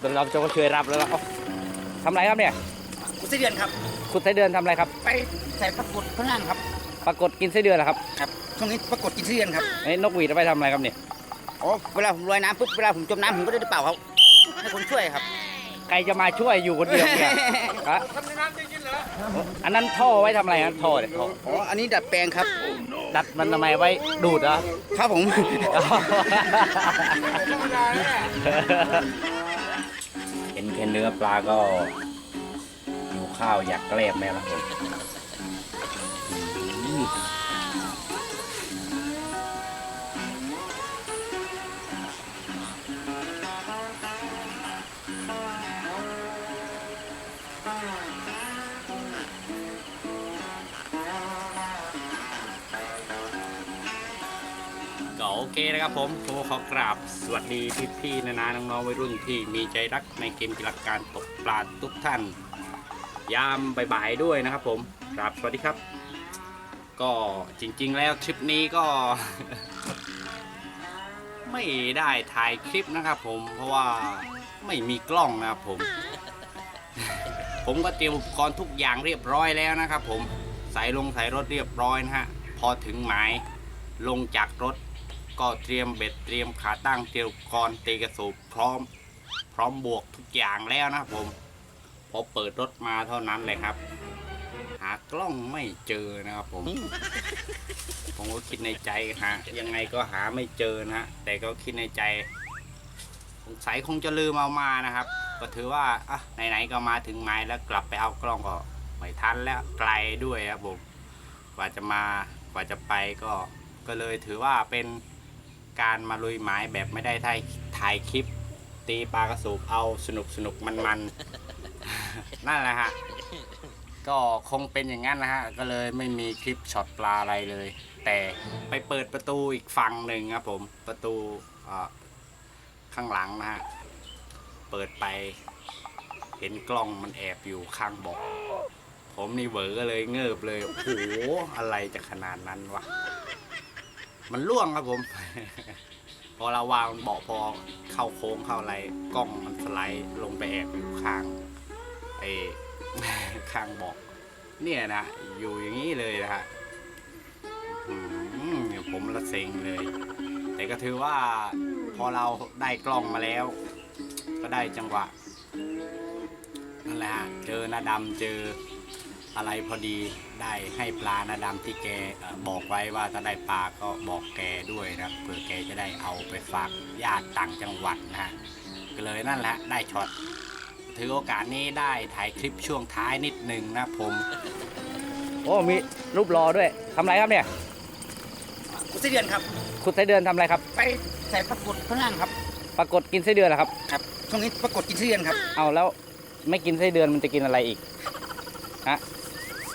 เดี๋ยวเราจะมาช่วยรับแล้วล่ะเอ้าทำไรครับเนี่ยกุไส้เดือนครับ ขุดไส้เดือนทำไรครับ ไปใส่ปรากฏข้างล่างครับปรากฏกินไส้เดือนเหรอครับครับช่วงนี้ปรากฏกินไส้เดือนครับไอ้นกหวีดเอาไปทำอะไรครับเนี่ยอ๋อเวลาผมลอยน้ำปุ๊บเวลาผมจมน้ำผมก็ได้เป่าเขาให้คนช่วยครับ ใครจะมาช่วยอยู่คนเดียวเนี่ยฮะอันนั้นท่อไว้ทำอะไรครับท่อเนี่ยท่ออ๋ออันนี้ดัดแปลงครับ ดัดมันทำไมไว้ดูดเหรอครับผมเห็นแค่เนื้อปลาก็อยู่ข้าวอยากแกล้มแม่ละผม นะครับผมผมขอกราบสวัสดีพี่ๆนานาน้องๆวัยรุ่นที่มีใจรักในเกมกีฬาการตกปลาทุกท่าน ยามบ่ายๆด้วยนะครับผมครับสวัสดีครับ ก็จริงๆแล้วทริปนี้ก็ ไม่ได้ถ่ายคลิปนะครับผมเพราะว่าไม่มีกล้องนะครับผม ผมก็เตรียมอุปกรณ์ทุกอย่างเรียบร้อยแล้วนะครับผมใส่ลงใส่รถเรียบร้อยนะฮะพอถึงหมายลงจากรถ ก็เตรียมเบ็ดเตรียมขาตั้งเตรียมอุปกรณ์ตีกระสูบพร้อม พร้อมบวกทุกอย่างแล้วนะครับผมพอเปิดรถมาเท่านั้นเลยครับ หากล้องไม่เจอนะครับผม ผมก็คิดในใจหายังไงก็หาไม่เจอนะฮะแต่ก็คิดในใจสงสัยคงจะลืมเอามานะครับ ก็ถือว่าอะไหนๆก็มาถึงไม้แล้วกลับไปเอากล้องก็ไม่ทันแล้วไกลด้วยครับผมกว่าจะมากว่าจะไปก็ก็เลยถือว่าเป็น การมาลุยไม้แบบไม่ได้ถ่ายถ่ายคลิป ตีปลากระสูบเอาสนุกสนุกมันมันๆ นั่นแหละฮะ ก็คงเป็นอย่างนั้นนะฮะ ก็เลยไม่มีคลิปช็อตปลาอะไรเลย แต่ไปเปิดประตูอีกฝั่งหนึ่งครับผม ประตูเอ่อข้างหลังนะฮะ เปิดไป เห็นกล้องมันแอบอยู่ข้างเบอก ผมนี่เหวอเลยเงิบเลย โอ้โห อะไรจะขนาดนั้นวะ มันล่วงครับผม พอเราวางเบาะพอเข้าโค้งเข้าอะไรกล้องมันสไลด์ลงไปแอบอยู่ข้างไอ้ข้างเบาะเนี่ยนะอยู่อย่างนี้เลยนะฮะอืมผมละเซ็งเลย แต่ก็ถือว่าพอเราได้กล้องมาแล้ว ก็ได้จังหวะนั่นแหละฮะเจอนาดำเจอ อะไรพอดีได้ให้ปลานาดำที่แกเอ่อบอกไว้ว่าถ้าได้ปลาก็บอกแกด้วยนะเผื่อแกจะได้เอาไปฝากญาติต่างจังหวัดนะฮะก็เลยนั่นแหละได้ช็อตถือโอกาสนี้ได้ถ่ายคลิปช่วงท้ายนิดหนึ่งนะผม โอ้มีรูปรอด้วยทำไรครับเนี่ยกุไส้เดือนครับขุดไส้เดือนทำไรครับ ไปใส่ปรากฏข้างล่างครับปรากฏกินไส้เดือนเหรอครับครับช่วงนี้ปรากฏกินไส้เดือนครับเอาแล้วไม่กินไส้เดือนมันจะกินอะไรอีก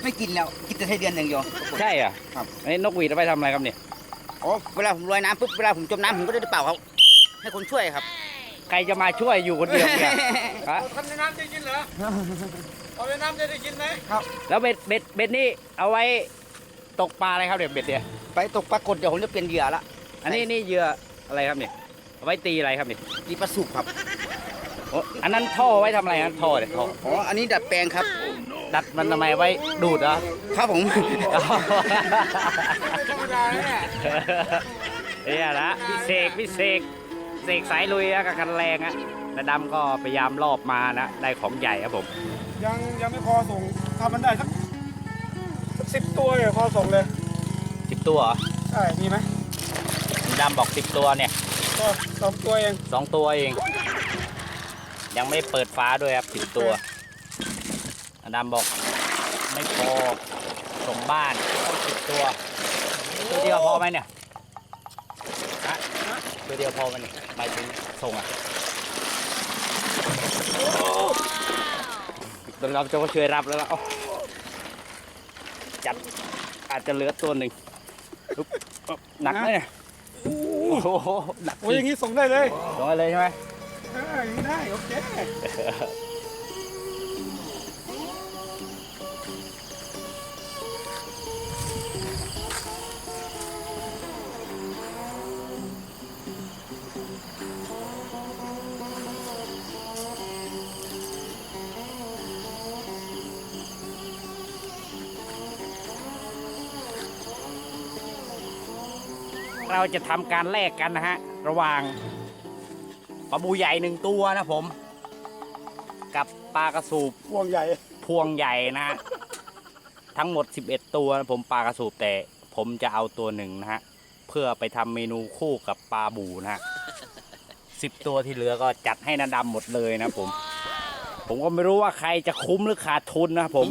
ไม่กินแล้วกินแต่ไส้เดือนอย่างเดียว ใช่เหรอะครับไอ้นกหวีดเอาไปทำอะไรครับเนี่ยอ๋อเวลาผมลอยน้ำปุ๊บเวลาผมจมน้ำผมก็ได้เป่าเขาให้คนช่วยครับ ใครจะมาช่วยอยู่คนเดียวเนี่ยฮะทำในน้ำจะกินเหรอเอาในน้ำจะได้กินไหมแล้วเบ็ดเบ็ดเบ็ดนี่เอาไว้ตกปลาอะไรครับเนี่ยเบ็ดเนี่ยไปตกปรากฏเดี๋ยวผมจะเปลี่ยนเหยื่อละอันนี้นี่เหยื่ออะไรครับเนี่ยเอาไว้ตีอะไรครับเนี่ยดีปลาสุกครับโอ้อันนั้นท่อไว้ทำอะไรครับท่อเนี่ยท่ออ๋อ อันนี้ดัดแปลงครับ ดัดมันทำไมไว้ดูดเหรอ ครับผมไม่ธรรมดาเนี่ยเนี่ยนะพี่เสกพี่เสกเสกสายลุยนะกับคันแรงอะระดำก็พยายามรอบมานะ ได้ของใหญ่ครับผม ยังยังไม่พอส่งทำมันได้สักสิบตัวเนี่ยพอส่งเลยสิบตัวเหรอ ใช่ มีไหมดำบอกสิบตัวเนี่ยก็สองตัวเองสองตัวเอง ยังไม่เปิดฟ้าด้วยครับสิบตัวอดำบอกไม่พอส่งบ้านต้องสิบตัว ตัวเดียวพอไหมเนี่ยฮะตัวเดียวพอไหมเนี่ยหมายถึงส่งอะเดี๋ยวเราจะมาช่วยรับแล้วล่ะเอาจัดอาจจะเหลือตัวหนึ่งอุ๊บอุ๊บหนักไหมเนี่ยโอ้โหหนักโอ้ยอย่างนี้ส่งได้เลยลงไปเลยใช่ไหมเอออ ได้โอเคเราจะทำการแลกกันนะฮะ ระหว่าง ปลาบูใหญ่หนึ่งตัวนะผม กับปลากระสูบพวงใหญ่ พวงใหญ่นะฮะทั้งหมด 11 ตัวนะผมปลากระสูบแต่ผมจะเอาตัวหนึ่งนะฮะ เพื่อไปทำเมนูคู่กับปลาบูนะฮะสิบตัวที่เหลือก็จัดให้นาดำหมดเลยนะผม ผมก็ไม่รู้ว่าใครจะคุ้มหรือขาดทุนนะผม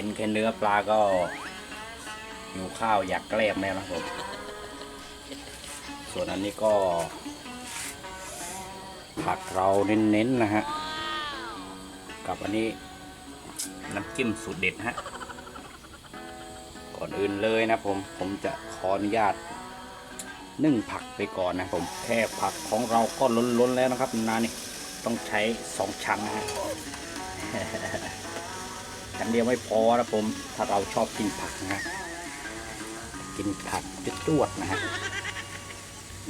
เป็นแค่เนื้อปลาก็หิวข้าวอยากแกล้มแล้วนะครับผม ส่วนอันนี้ก็ ผักเราเน้นๆนะฮะ กับอันนี้น้ำจิ้มสูตรเด็ดฮะ ก่อนอื่นเลยนะผม ผมจะขออนุญาตนึ่งผักไปก่อนนะผมแค่ผักของเราก็ล้นๆแล้วนะครับนานี่ต้องใช้สองชั้นนะฮะ ชั้นเดียวไม่พอนะผมถ้าเราชอบกินผักนะฮะกินผักจวดนะฮะ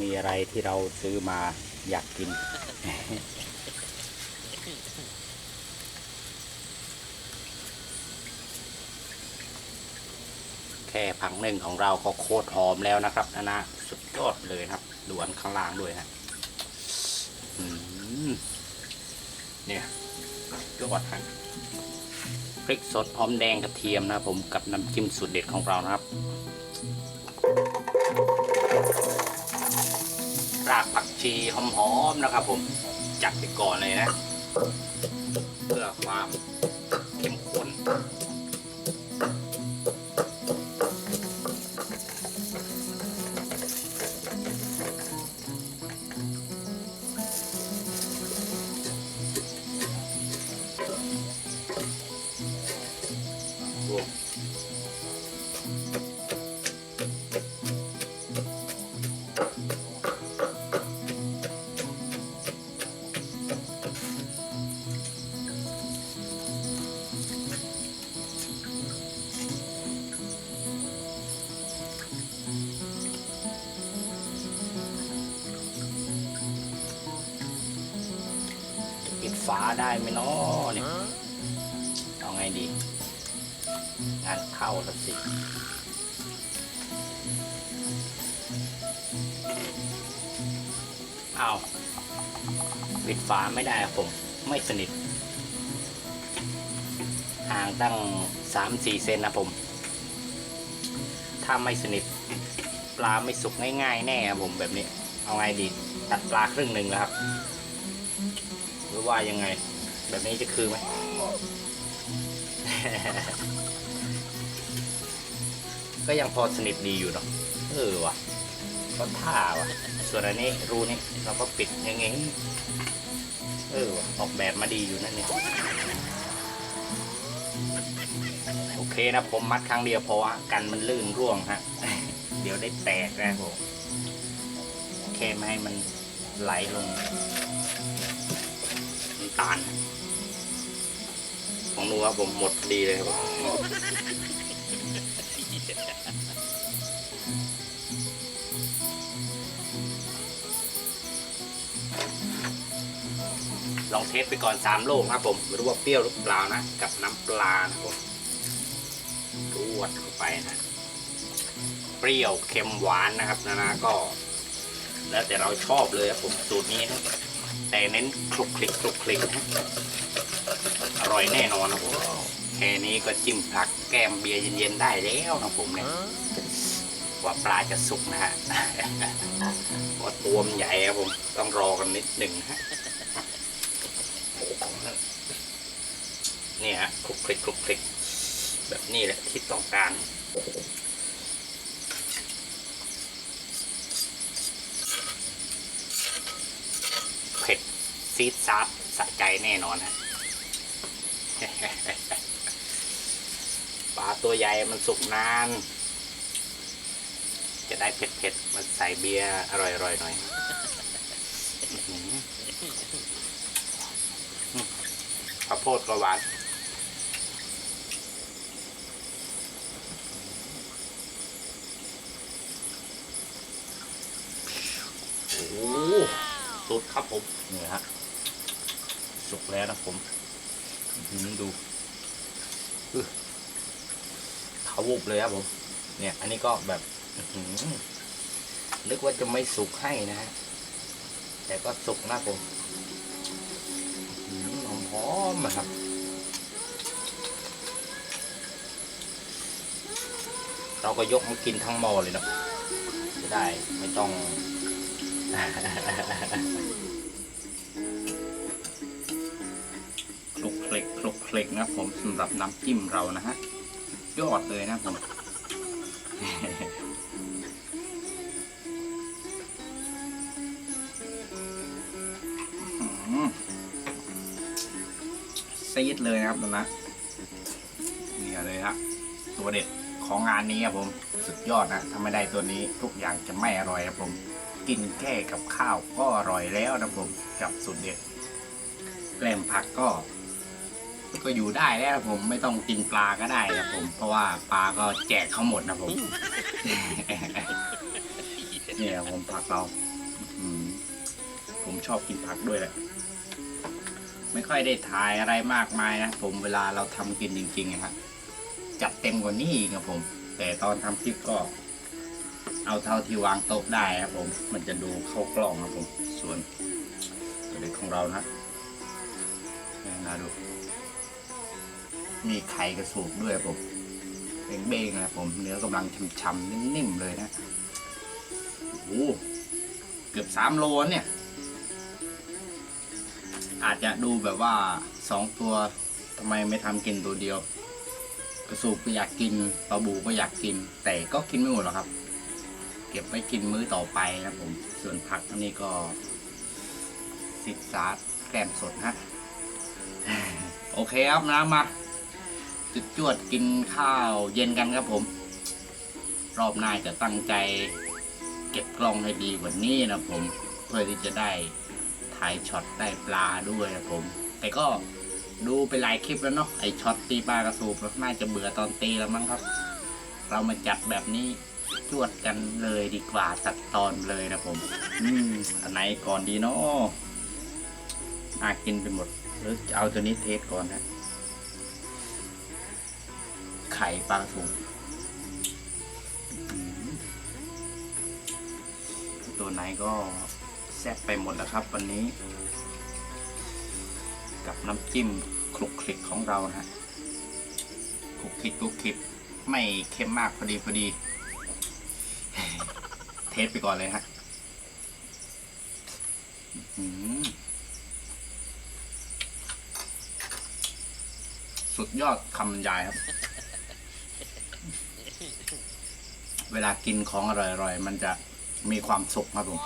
มีอะไรที่เราซื้อมาอยากกิน แค่ผักหนึ่งของเราก็โคตรหอมแล้วนะครับนะนะสุดยอดเลยครับด่วนข้างล่างด้วยฮะเนี่ยยอดฮะพ ริกสดหอมแดงกระเทียมนะครับผมกับน้ำจิ้มสูตรเด็ดของเรานะครับรากผักชีหอมๆนะครับ ผมจัดไปก่อนเลยนะ เพื่อความเข้มข้น ฝาได้ไหมเนาะเนี่ยเอาไงดี งานเข้าล้วสิเอาปิดฝาไม่ได้ผมไม่สนิทห่างตั้งสามสี่เซนนะผม ถ้าไม่สนิท ปลาไม่สุกง่าย ๆ แน่ผมแบบนี้ เอาไงดี ตัดปลาครึ่งหนึ่งแล้วครับ ว่ายังไง แบบนี้จะคือไหม ก็ยังพอสนิทดีอยู่เนาะเออว่ะก็ท่าว่ะ ส่วนอันนี้รูนี้เราก็ปิดย่างงี้เออว่ะออกแบบมาดีอยู่นั่นนี่ยโอเคนะผมมัดครั้งเดียวเพราะว่ากันมันลื่นร่วงฮะ เดี๋ยวได้แตกนะผมแค่ไม่ให้มันไหลลง ตาล ของหนูครับผมหมดดีเลยครับผมลองเทสไปก่อนสามโลครับผมไม่รู้ว่าเปรี้ยวหรือเปล่านะ กับน้ำปลานะครับผมรวดเข้าไปนะ เปรี้ยวเค็มหวานนะครับนานาก็ แล้วแต่เราชอบเลยครับผมสูตรนี้นะ แต่เน้นคลุกคลิกคลุกคลิกนะอร่อยแน่นอนนะผมแค่นี้ก็จิ้มผักแก้มเบียร์เย็นๆได้แล้วนะผมเนี่ยว่าปลาจะสุกนะฮะว่าตัวมันใหญ่ครับผมต้องรอกันนิดหนึ่งฮะนี่ฮะคลุกคลิกคลุกคลิกแบบนี้แหละที่ต้องการ เผ็ด ซีดซาดสะใจแน่นอนฮะปลาตัวใหญ่มันสุกนาน จะได้เผ็ดๆมันใส่เบียร์อร่อยๆหน่อยข้าวโพดก็หวานโอ้สุดครับผมนี่ฮะ แล้วนะผมอื้อหือดูเขาวุบเลยครับผม เนี่ย อันนี้ก็แบบนึกว่าจะไม่สุกให้นะฮะ แต่ก็สุกนะผมหอมหอมๆอะครับเราก็ยกมากินทั้งหม้อเลยเนาะจะได้ไม่ต้อง ลิกคลุกคลิกนะผมสำหรับน้ำจิ้มเรานะฮะยอดเลยนะผมซีดเลยนะครับนะเนี่ยเลยฮะตัวเด็ดของงานนี้ครับผมสุดยอดนะถ้าไม่ได้ตัวนี้ทุกอย่างจะไม่อร่อยครับผม กินแค่กับข้าวก็อร่อยแล้วนะผมกับสุดเด็ดแกล้มผักก็ ก็อยู่ได้แล้วผมไม่ต้องกินปลาก็ได้นะผม เพราะว่าปลาก็แจกเขาหมดนะผม เนี่ยผมผักเราอืมผมชอบกินผักด้วยแหละไม่ค่อยได้ถ่ายอะไรมากมายนะผมเวลาเราทำกินจริงๆนะครับจัดเต็มกว่านี้อีกครับผม แต่ตอนทำคลิปก็ เอาเท่าที่วางโต๊ะได้ครับผม มันจะดูเข้ากล้องครับผม ส่วนตัวเด็กของเรานะนี่นะดู มีไข่กระสูบด้วยผมเป็นเบ้งนะผมเนื้อกำลังช่ำๆนิ่มๆเลยนะโอ้โหเกือบสามโลเนี่ย อาจจะดูแบบว่าสองตัวทำไมไม่ทำกินตัวเดียว กระสูบก็อยากกินปลาบูก็อยากกิน แต่ก็กินไม่หมดหรอกครับ เก็บไว้กินมื้อต่อไปนะครับผม ส่วนผักอันนี้ก็สิบสาแกล้มสดฮะโอเคครับนะมา จุดจวดกินข้าวเย็นกันครับผม รอบหน้าจะตั้งใจ เก็บกล้องให้ดีกว่านี้นะผม เพื่อที่จะได้ถ่ายช็อตได้ปลาด้วยนะผม แต่ก็ดูไปหลายคลิปแล้วเนาะไอช็อตตีปลากระสูบน่าจะเบื่อตอนตีแล้วมั้งครับ เรามาจัดแบบนี้จวดกันเลยดีกว่าตัดตอนเลยนะผม อืมอันไหนก่อนดีเนาะน่ากินไปหมดหรือเอาตัวนี้เทสก่อนนะ ข่ปลากระสูตัวไหนก็แซ่บไปหมดแล้วครับวันนี้ กับน้ำจิ้มคลุกคลิกของเรานะฮะคลุกคลิกคลุกคลิกไม่เค็มมากพอดีพอดี เทสไปก่อนเลยฮะสุดยอดคำบรรยายครับ เวลากินของอร่อยๆ มันจะมีความสุขครับผม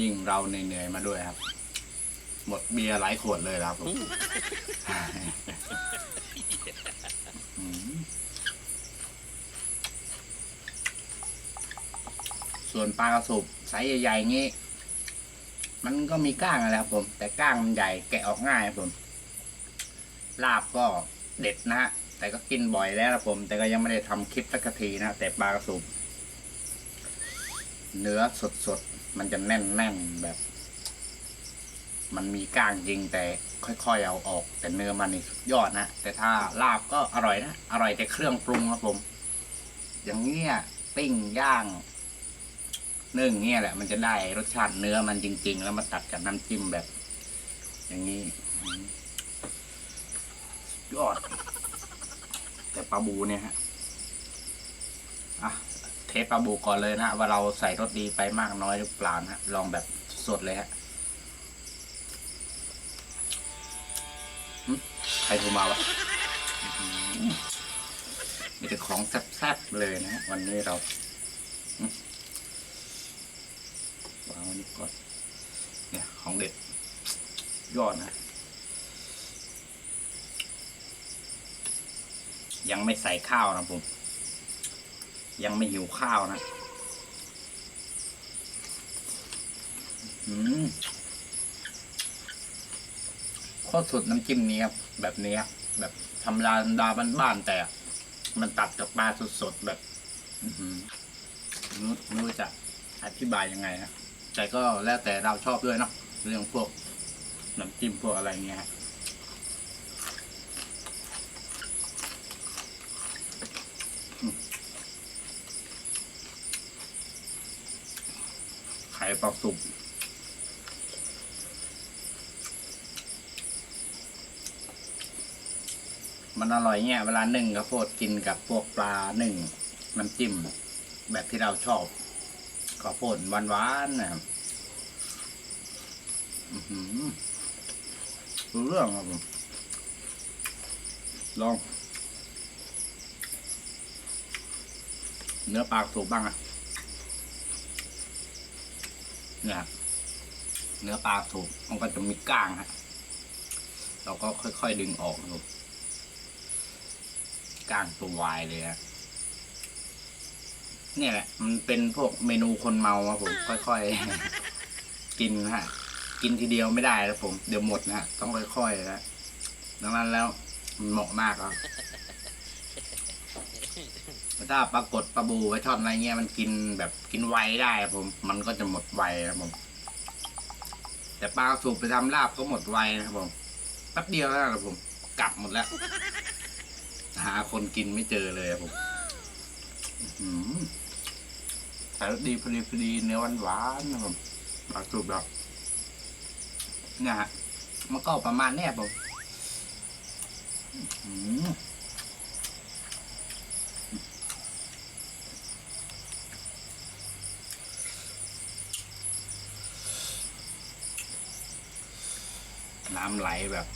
ยิ่งเราเหนื่อยๆมาด้วยครับ หมดเบียร์หลายขวดเลยครับผมอืมส่วนปลากระสุบไซส์ใหญ่ๆงี้ มันก็มีก้างนะครับผม แต่ก้างมันใหญ่แกะออกง่ายครับผม ลาบก็เด็ดนะฮะ แต่ก็กินบ่อยแล้วครับผม แต่ก็ยังไม่ได้ทำคลิปสักทีนะแต่ปลากระสุบเนื้อสดๆมันจะแน่นๆแบบ มันมีก้างจริงแต่ค่อยๆเอาออก แต่เนื้อมันนี่สุดยอดนะแต่ถ้าลาบก็อร่อยนะอร่อยแต่เครื่องปรุงครับผม อย่างเงี้ยปิ้งย่างนึ่งเงี้ยแหละ มันจะได้รสชาติเนื้อมันจริง ๆ แล้วมาตัดกับน้ำจิ้มแบบ อย่างนี้ยอด แต่ปลาบูเนี่ยฮะอะเทสปลาบูก่อนเลยนะว่าเราใส่รสดีไปมากน้อยหรือเปล่านะลองแบบสดเลยฮะใครโทรมาวะมีแต่ของแซ่บๆเลยนะวันนี้เราวางว้นี่ก่อนเนี่ยของเด็ดยอดนะ ยังไม่ใส่ข้าวนะผม ยังไม่หิวข้าวนะอืมโคตรสุดน้ำจิ้มนี้ครับแบบนี้ครับแบบทำราดาบ้านๆแต่ มันตัดกับปลาสดๆแบบอือหือไม่รู้ไม่รู้จะอธิบายยังไงนะแต่ก็แล้วแต่เราชอบด้วยเนาะเรื่องพวกน้ำจิ้มพวกอะไรเงี้ยฮะอืม ไข่ปลาสุกมันอร่อยเนี่ยเวลานึ่งข้าวโพดกินกับพวกปลาหนึ่งน้ำจิ้ม แบบที่เราชอบข้าวโพดหวานๆนะครับอือหือรู้เรื่องครับผมลอง เนื้อปลาสุกบ้างอะ เนี่ยเนื้อปลาสุกมันก็จะมีก้างฮะเราก็ค่อยๆดึงออกนะครับก้างตัววายเลยฮะเนี่ยแหละ มันเป็นพวกเมนูคนเมาครับผมค่อยๆ กินนะฮะ กินทีเดียวไม่ได้แล้วผม เดี๋ยวหมดนะฮะต้องค่อยๆนะดังนั้นแล้วมันเหมาะมากครับ ถ้าปรากฏปลาบูไว้ทอดอะไรเงี้ยมันกินแบบกินไวได้ผมมันก็จะหมดไวนะครับผมแต่ปลาสูบไปทำลาบก็หมดไวนะครับผมแป๊บเดียวแล้วนะครับผม กลับหมดแล้ว หาคนกินไม่เจอเลยครับผมแต่ดีพอดีพอดีเนื้อหวานๆนะครับผมปลาสูบแบบเนี่ยฮะมันก็ประมาณเนี้ยผม น้ำไหลแบบ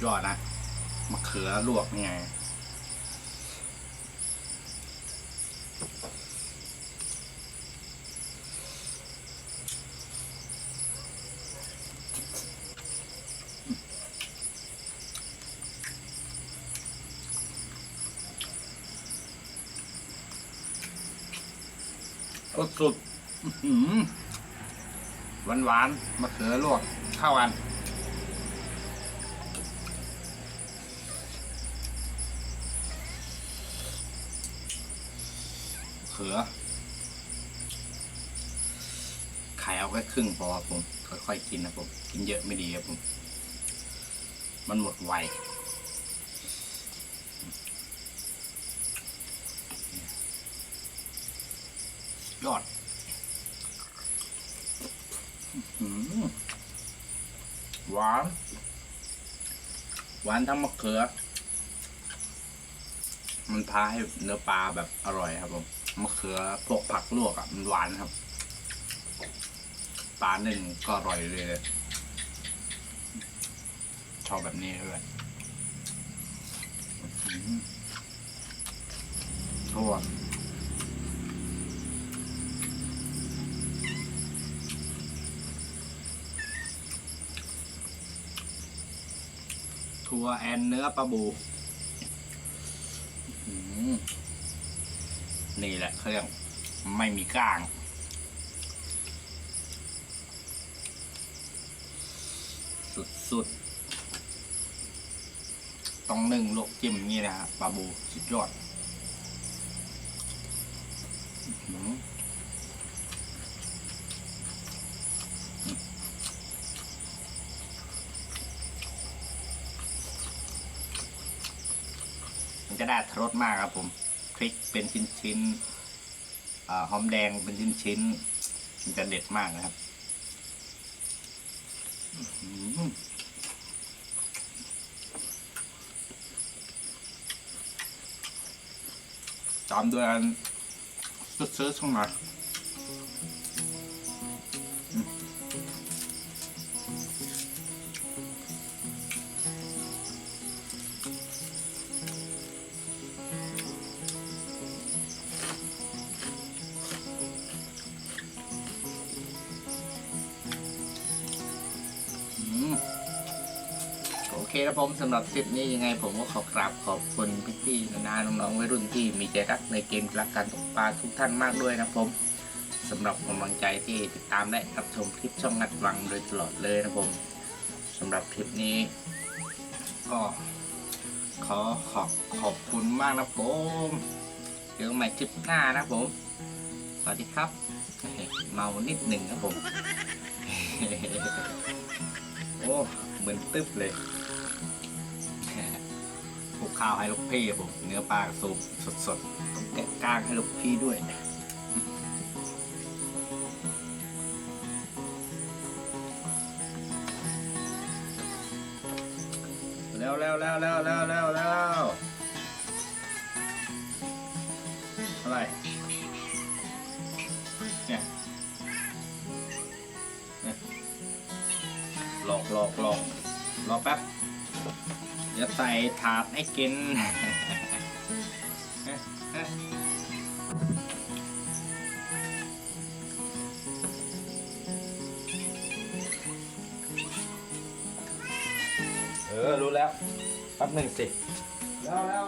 อยอดนะมะเขือลวกนี่ไงสุดสุดหวานหวานมะเขือลวก เข้ากันเขือไข่เอาแค่ครึ่งพอผม ค่อยๆกินนะผม กินเยอะไม่ดีครับผม มันหมดไวยอดอื้อ หวาน หวานทั้งมะเขือ มันพาให้เนื้อปลาแบบอร่อยครับผมมะเขือพวกผักลวกอะมันหวานครับ ปลาหนึ่งก็อร่อยเลยชอบแบบนี้เลยอื้อหื อทั่วแอนเนื้อปลาบูนี่แหละเขาเรียกไม่มีก้าง สุดๆ ต้องนึ่งลวกจิ้มอย่างนี้นะฮะปลาบูสุดยอดอื้อหือมันจะ ได้ทรสมากครับผมพริกเป็นชิ้นชิ้นหอมแดงเป็นชิ้นๆมันจะเด็ดมากนะครับตามด้วยอันซื้อๆช่างหน่อย ผมสำหรับคลิปนี้ยังไงผมก็ขอกราบขอบคุณพี่ๆนานาน้องๆวัยรุ่นที่มีใจรักในเกมรักการตกปลาทุกท่านมากด้วยนะผมสำหรับกำลังใจที่ติดตามและรับชมคลิปช่องงัดวังโดยตลอดเลยนะผมสำหรับคลิปนี้ ก็ขอขอบขอบคุณมากนะผมเจอกันใหม่คลิปหน้านะผม สวัสดีครับ เมานิดหนึ่งครับผม โอ้ เหมือนตึ๊บเลย ข้าวให้ลูกพี่ผมเนื้อปลาสูบสดๆต้องแกะกล้างให้ลูกพี่ด้วยแล้วแล้วแล้วแล้วแล้วแล้วแล้วอะไรเนี่ยหลอกหลอกหลอกรอแป๊บ ดี๋ยวใส่ถาดให้กิน เออ รู้แล้วแป๊บหนึ่งสิ แล้วแล้ว